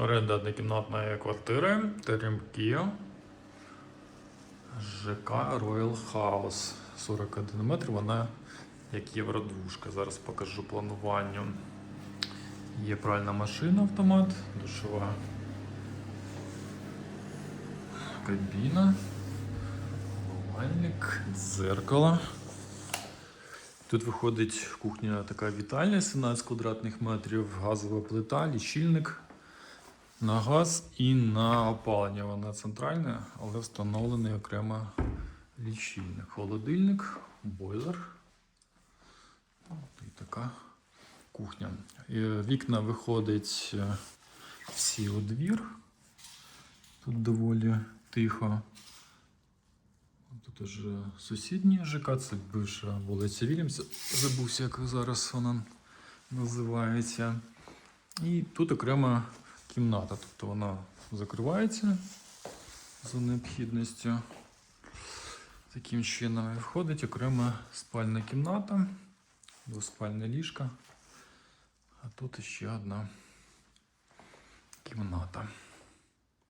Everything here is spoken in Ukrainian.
Оренда однокімнатної квартири, Теремки, ЖК Royal House. 41 метр, вона як євродвушка. Зараз покажу планування. Є пральна машина, автомат, душова кабіна, умивальник, дзеркало. Тут виходить кухня така вітальня 17 квадратних метрів, газова плита, лічильник на газ і на опалення. Вона центральна, але встановлений окремо лічильник. Холодильник, бойлер. От І така кухня. Вікна виходить е, всі у двір. Тут доволі тихо. Тут уже сусідні ЖК, це бивша вулиця Вільямса. Забувся, як зараз вона називається. І тут окрема кімната, тобто вона закривається за необхідністю. Таким чином входить окрема спальна кімната, двоспальне ліжка, А тут ще одна кімната.